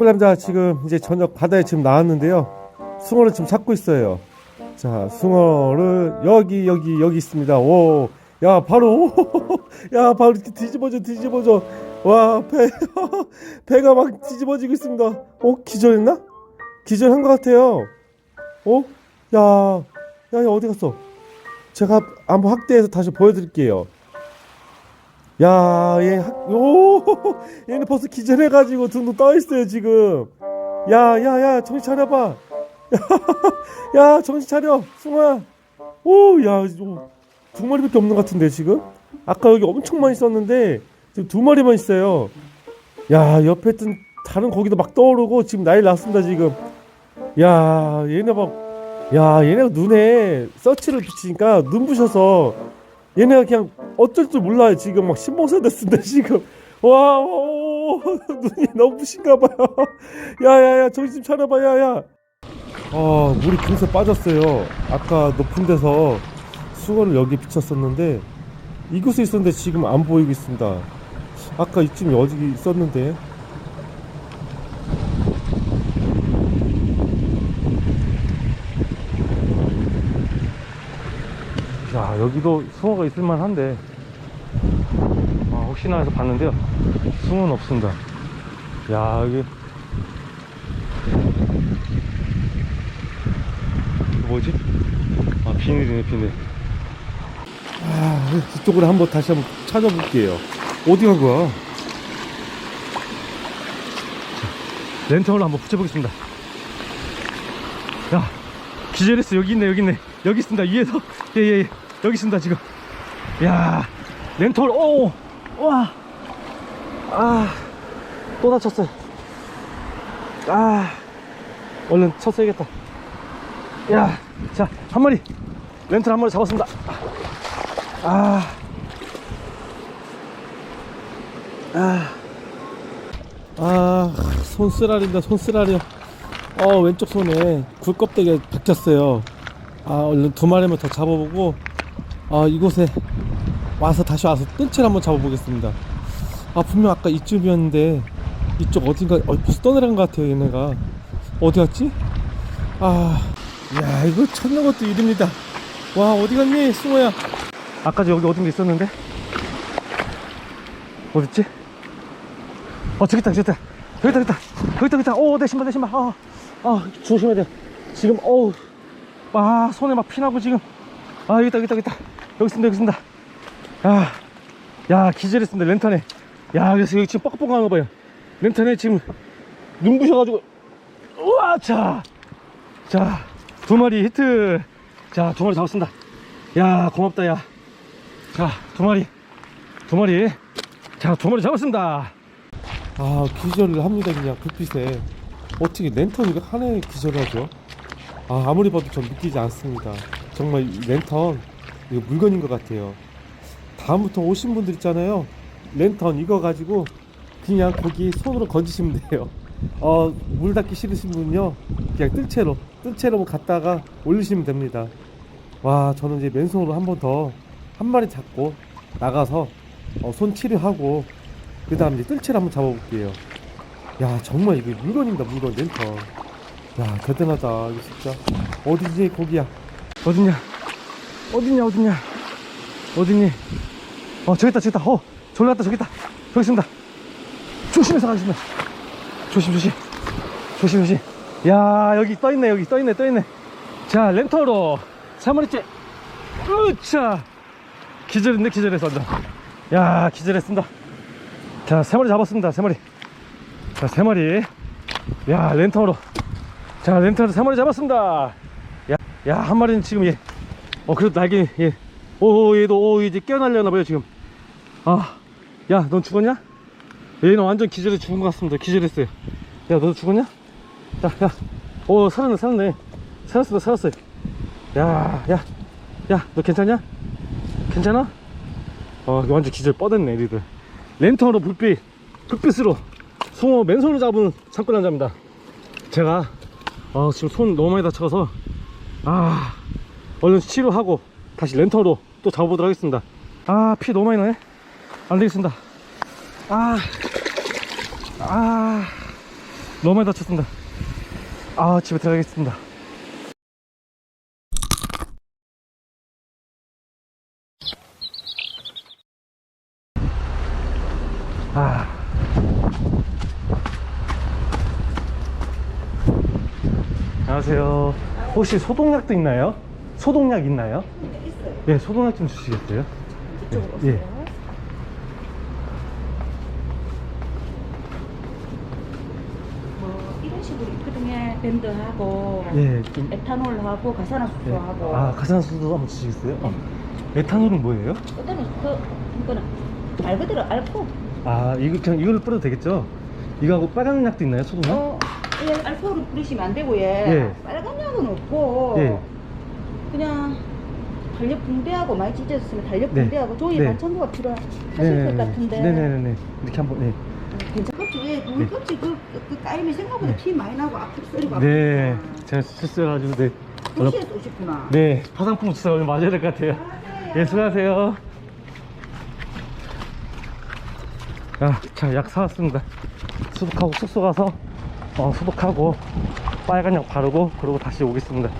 산골남자 지금 이제 저녁 바다에 지금 나왔는데요. 숭어를 지금 찾고 있어요. 자, 숭어를 여기 여기 여기 있습니다. 오, 야 바로 야 바로 이렇게 뒤집어져 뒤집어져. 와 배, 배가 막 뒤집어지고 있습니다. 어 기절했나? 기절한 것 같아요. 어? 야, 야, 야 어디 갔어? 제가 한번 확대해서 다시 보여드릴게요. 야, 얘, 학- 오, 얘는 벌써 기절해가지고 등도 떠 있어요 지금. 야, 야, 야, 정신 차려봐. 야, 정신 차려, 숭아. 오, 야, 두 마리밖에 없는 것 같은데 지금? 아까 여기 엄청 많이 있었는데 지금 두 마리만 있어요. 야, 옆에 있던 다른 고기도 막 떠오르고 지금 난리 났습니다 지금. 야, 얘네 막, 야, 얘네가 눈에 서치를 비치니까 눈부셔서 얘네가 그냥 어쩔 줄 몰라요. 지금 막 신봉사 됐습니다. 지금 와, 오, 눈이 너무 부신가 봐요. 야야야, 정신 좀 차려봐, 야야. 아, 물이 금세 빠졌어요. 아까 높은 데서 수건을 여기 비쳤었는데 이곳에 있었는데 지금 안 보이고 있습니다. 아까 이쯤 어디 있었는데. 야 여기도 숭어가 있을만 한데. 아, 혹시나 해서 봤는데요. 숭어는 없습니다. 야 여기. 뭐지? 아 비닐이네 비닐 아 이쪽으로 한번 다시 한번 찾아볼게요. 어디 간 거야? 자, 랜턴을 한번 붙여보겠습니다. 야 기절했어. 여기 있네 여기 있네. 여기 있습니다. 위에서. 예예 예, 여기 있습니다 지금. 야 렌털 오 와 아또 다쳤어요. 아 얼른 쳤어야겠다. 야자 한 마리. 렌털 한 마리 잡았습니다. 아. 아, 아, 손 쓰라린다, 손 쓰라려. 어, 왼쪽 손에 굴껍데기가 박혔어요. 아, 얼른 두 마리만 더 잡아보고, 아, 이곳에 와서 다시 와서 뜬채를 한번 잡아보겠습니다. 아, 분명 아까 이쯤이었는데, 이쪽 어딘가, 어, 벌써 떠내려간 것 같아요, 얘네가. 어디 갔지? 아, 야, 이거 찾는 것도 일입니다. 와, 어디 갔니, 숭어야? 아까 저 여기 어딘가 있었는데? 어딨지? 어, 저기 있다, 저기 있다. 여기 있다, 여기 있다. 여기 있다, 여기 있다. 오, 내 신발, 내 신발. 아, 아, 조심해야 돼. 지금, 어우. 아 손에 막 피나고 지금 아 여기 있다 여기 있다 여기 있다 여기 있습니다 여기 있습니다. 야, 야 기절했습니다 랜턴에. 야 그래서 여기 지금 뻑뻑한 거 봐요. 랜턴에 지금 눈부셔가지고 우와 자자두 마리 히트. 자 두 마리 잡았습니다. 야 고맙다 야자두 마리 두 마리. 자 두 마리 잡았습니다. 아 기절을 합니다 그냥. 불빛에. 어떻게 랜턴 이거 하나에 기절하죠? 아, 아무리 봐도 전 믿기지 않습니다. 정말 이 랜턴 이거 물건인 것 같아요. 다음부터 오신 분들 있잖아요. 랜턴 이거 가지고 그냥 거기 손으로 건지시면 돼요. 어, 물 닿기 싫으신 분요. 그냥 뜰 채로 뜰 채로 갖다가 올리시면 됩니다. 와, 저는 이제 맨손으로 한 번 더 한 마리 잡고 나가서 어, 손 치료하고 그 다음 이제 뜰채로 한번 잡아볼게요. 야, 정말 이게 물건입니다. 물건 랜턴. 야 대단하다 이거 진짜 어디지 거기야 어딨냐 어딨냐 어딨냐? 어딨니? 어 저기 있다 저기 있다. 어 저기 갔다 저기 있다. 저기 있습니다. 조심해서 가겠습니다 조심 조심. 조심 조심. 야 여기 떠있네 여기 떠있네 떠있네. 자 렌터로 3마리째. 으차! 기절했네 기절했어 완전. 야 기절했습니다. 자 3마리 잡았습니다 3마리 자 3마리 야 렌터로. 자 렌터를 3마리 잡았습니다. 야, 야, 한 마리는 지금 얘, 어, 그래도 날개, 얘, 오, 얘도, 오, 이제 깨어나려나봐요, 지금. 아, 야, 넌 죽었냐? 얘는 완전 기절해 죽은 것 같습니다. 기절했어요. 야, 너 죽었냐? 야, 야, 오, 살았네, 살았네. 살았습니다, 살았어요. 야, 야, 야, 너 괜찮냐? 괜찮아? 어, 완전 기절 뻗었네, 애들. 랜턴으로 불빛, 불빛으로 송어 맨손으로 잡은 산골 남자입니다. 제가 아 지금 손 너무 많이 다쳐서 아 얼른 치료하고 다시 랜턴으로 또 잡아보도록 하겠습니다 아 피 너무 많이 나네 안 되겠습니다 아 아, 너무 많이 다쳤습니다. 아, 집에 들어가겠습니다. 아. 안녕하세요. 혹시 소독약도 있나요? 소독약 있나요? 있어요. 예, 소독약 좀 주시겠어요? 이쪽으로 예. 오세요. 뭐 이런 식으로 있거든요. 밴드하고 예, 좀. 에탄올하고 가산화수소하고 예. 아, 가산수도 한번 주시겠어요? 어. 에탄올은 뭐예요? 어떤 그 이거는 말 그대로 알코. 아, 이거 그냥 이걸로 뿌려도 되겠죠? 이거하고 빨간 약도 있나요? 소독약? 어, 예, 알코올을 뿌리시면 안 되고 예. 예. 빨간 약은 없고 예. 그냥 달력 붕대하고 많이 찢어졌으면 달력 네. 붕대하고 종이 네. 반창고가 필요하실 것 같은데. 네네네. 이렇게 한번, 네. 괜찮겠지? 왜? 네. 물 껍질 그, 그, 그 까임이 생각보다 네. 피 많이 나고 앞으로 썰리고 네. 제가 실수해가지고, 네. 도시에 또 오셨구나. 네. 화장품 주사 오늘 맞아야 될 것 같아요. 예, 수고하세요. 아, 자, 약 사왔습니다. 소독하고 숙소 가서, 어, 소독하고, 빨간 약 바르고, 그러고 다시 오겠습니다.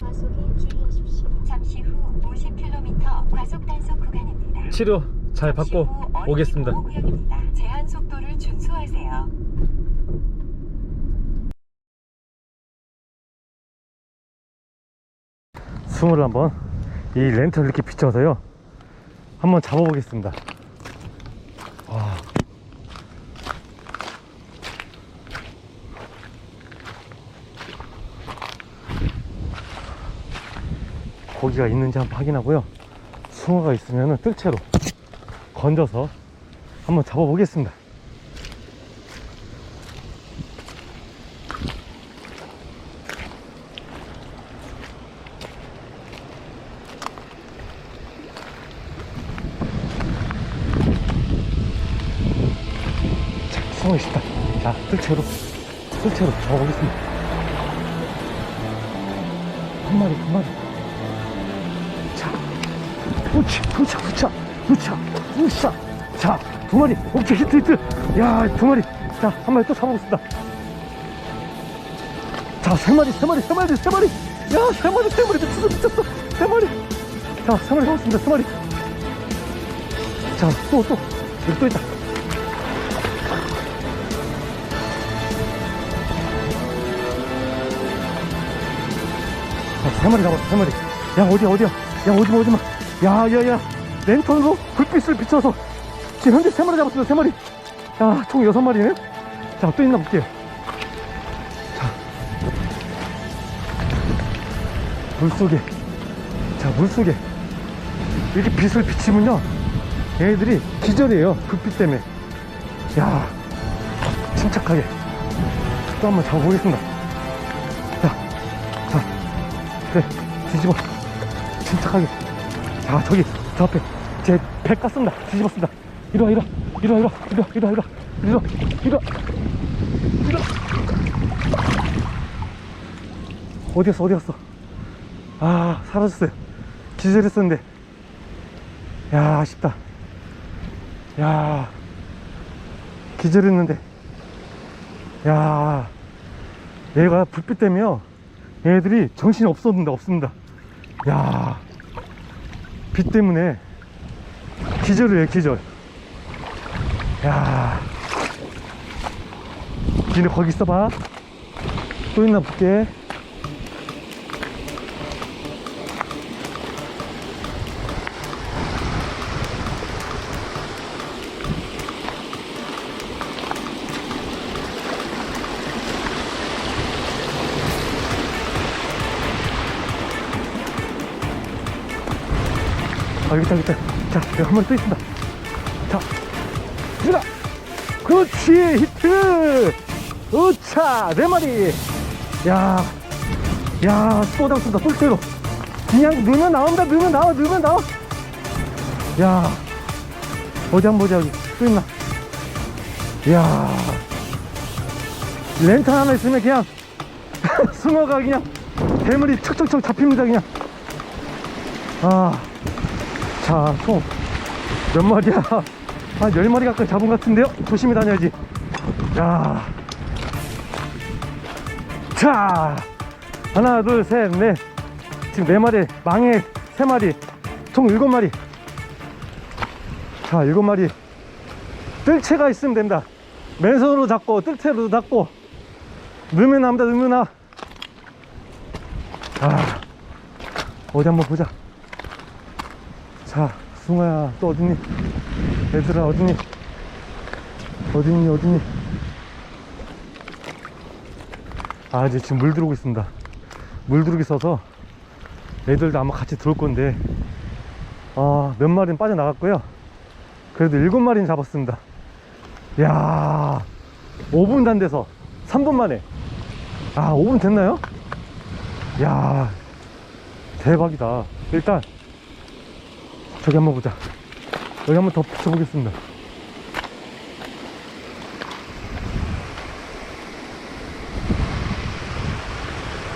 과속에 주의하십시오. 잠시 후 50km 과속 단속 구간입니다. 치료 잘 받고 오겠습니다. 제한 속도를 준수하세요. 숨을 한번 이 렌트를 이렇게 비춰서요 한번 잡아보겠습니다 와. 고기가 있는지 한번 확인하고요 숭어가 있으면 뜰채로 건져서 한번 잡아보겠습니다. 자, 숭어 있다. 자 뜰채로 뜰채로 잡아보겠습니다 자 두 마리. 오케이 히트 히트. 야 두 마리. 자 한 마리 또 잡아보겠습니다. 자 세 마리 세 마리 세 마리 세 마리. 야 세 마리 세 마리. 미쳤어 미쳤어. 세 마리. 자 세 마리 잡았습니다. 세 마리. 자 또 또. 여기 또 있다. 자, 세 마리 잡았어, 세 마리. 야, 어디야, 어디야. 야, 오지마, 오지마. 야, 야, 야. 랜턴으로 불빛을 비춰서 지금 현재 세 마리 잡았습니다, 세 마리. 야, 총 여섯 마리네. 자, 또 있나 볼게요. 자. 물 속에. 자, 물 속에. 이렇게 빛을 비치면요. 얘네들이 기절해요. 불빛 때문에. 야, 침착하게. 또 한번 잡아보겠습니다. 자, 자. 그래 뒤집어 침착하게 자 저기 저 앞에 제 배 깠습니다 뒤집었습니다 이리와 이리와 이리와 이리와 이리와 이리와 이리와 이리와 이리와. 어디갔어 어디갔어? 아 사라졌어요. 기절했었는데. 야 아쉽다. 야 기절했는데. 야 얘가 불빛 때문에요 얘들이 정신이 없었는데 없습니다. 야, 빛 때문에 기절을 해 기절. 야, 니네 거기 있어봐. 또 있나 볼게. 아, 여기 있다, 여기 있다. 자, 여기 한 마리 또 있습니다. 자, 들어가! 그렇지! 히트! 으차! 네 마리! 야, 야, 또 잡습니다. 똘똘로. 그냥 넣으면 나온다, 넣으면 나와, 넣으면 나와. 야, 어디 한번 보자. 또 있나? 야, 랜턴 하나 있으면 그냥, 숭어가 그냥, 대물이 척척척 잡힙니다, 그냥. 아, 자, 총 몇 마리야? 한 10마리 가까이 잡은 것 같은데요? 조심히 다녀야지. 자, 자, 하나, 둘, 셋, 넷. 지금 네 마리, 망에 세 마리, 총 일곱 마리. 자, 일곱 마리. 뜰채가 있으면 된다. 맨손으로 잡고, 뜰채로 잡고, 넣으면 납니다, 넣으면 나. 아, 어디 한번 보자. 자, 숭아야, 또 어딨니? 얘들아, 어딨니? 어딨니, 어딨니? 아, 이제 지금 물 들어오고 있습니다. 물 들어오고 있어서 애들도 아마 같이 들어올 건데, 아, 몇 마리는 빠져나갔고요. 그래도 일곱 마리는 잡았습니다. 야 5분 단 돼서 3분 만에. 아, 5분 됐나요? 야 대박이다. 일단, 저기 한번 보자. 여기 한번 더 붙여보겠습니다.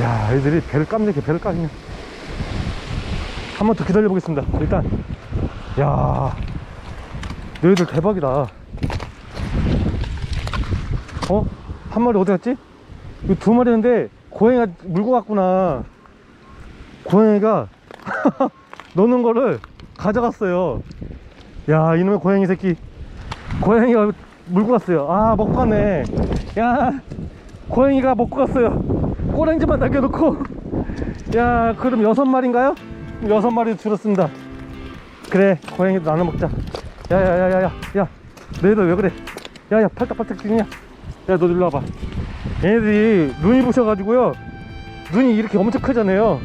야, 애들이 배를 깜짝이야, 배를 까냐. 한번 더 기다려 보겠습니다. 일단, 야, 너희들 대박이다. 어? 한 마리 어디 갔지? 이거 두 마리인데, 고양이가 물고 갔구나. 고양이가 노는 거를 가져갔어요. 야, 이놈의 고양이 새끼. 고양이가 물고 갔어요. 아, 먹고 갔네. 야, 고양이가 먹고 갔어요. 꼬랑지만 남겨놓고. 야, 그럼 여섯 마리인가요? 여섯 마리 줄었습니다. 그래, 고양이도 나눠 먹자. 야, 야, 야, 야, 야, 야, 너희들 왜 그래? 야, 야, 팔딱팔딱 뛰냐? 야, 너 일로 와봐. 얘네들이 눈이 부셔가지고요. 눈이 이렇게 엄청 크잖아요.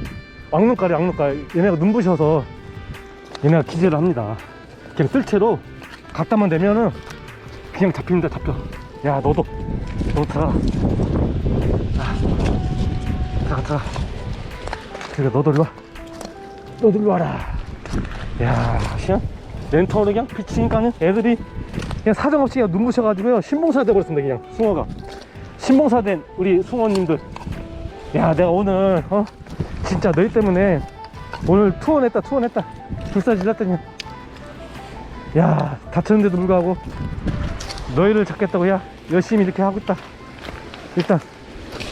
악눈깔이 악눈깔. 얘네가 눈 부셔서 얘네가 기재를 합니다. 그냥 뜰채로 갖다만 대면은 그냥 잡힙니다, 잡혀. 야, 너도, 너도 들어가. 자, 들어가, 들어가. 그래, 너도 일로 와. 너도 일로 와라. 야, 그냥 랜턴으로 그냥 비치니까는 애들이 그냥 사정없이 그냥 눈부셔가지고요. 신봉사 돼버렸습니다, 그냥 숭어가. 신봉사 된 우리 숭어님들. 야, 내가 오늘, 어? 진짜 너희 때문에 오늘 투혼했다, 투혼했다. 불사 질렀더니. 야, 다쳤는데도 불구하고 너희를 잡겠다고, 야, 열심히 이렇게 하고 있다. 일단,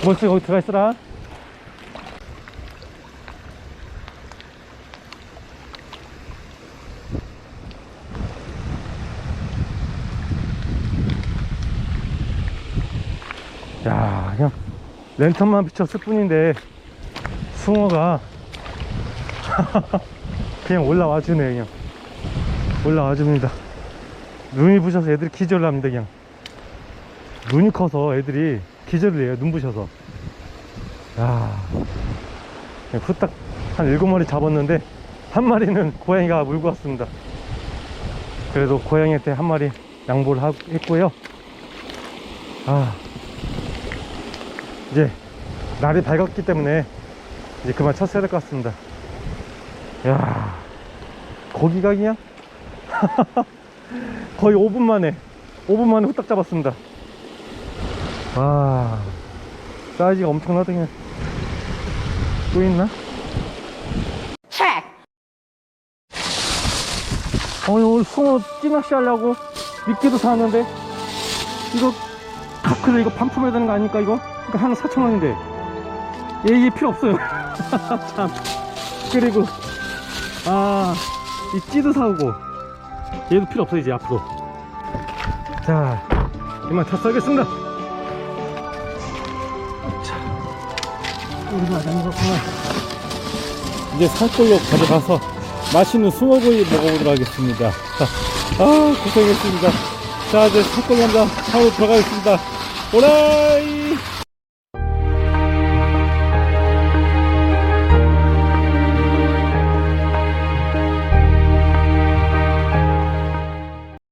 멀쩡히 거기 들어가 있어라. 야, 그냥 랜턴만 비쳤을 뿐인데 숭어가 그냥 올라와 주네 그냥 올라와 줍니다. 눈이 부셔서 애들이 기절을 합니다 그냥. 눈이 커서 애들이 기절을 해요 눈 부셔서. 야. 후딱 한 일곱 마리 잡았는데 한 마리는 고양이가 물고 왔습니다. 그래도 고양이한테 한 마리 양보를 하- 했고요. 아. 이제 날이 밝았기 때문에 이제 그만 쳤어야 될 것 같습니다. 야. 고기가 그냥 거의 5분 만에 5분 만에 후딱 잡았습니다. 와 사이즈가 엄청나다 그냥 또 있나? 어 오늘 숭어 찌낚시 하려고 미끼도 사왔는데 이거 그래 이거 반품해야 되는 거 아닙니까 이거? 이거 하나 4천원인데 얘, 얘 필요 없어요 참 그리고 아이 찌도 사오고 얘도 필요 없어 이제 앞으로. 자 이만 다 써야겠습니다. 자 우리가 안 먹었구나. 이제 산골로 가져가서 맛있는 숭어구이 먹어보도록 하겠습니다. 아 고생했습니다. 자 이제 산골로 한번 하고 들어가겠습니다. 오라이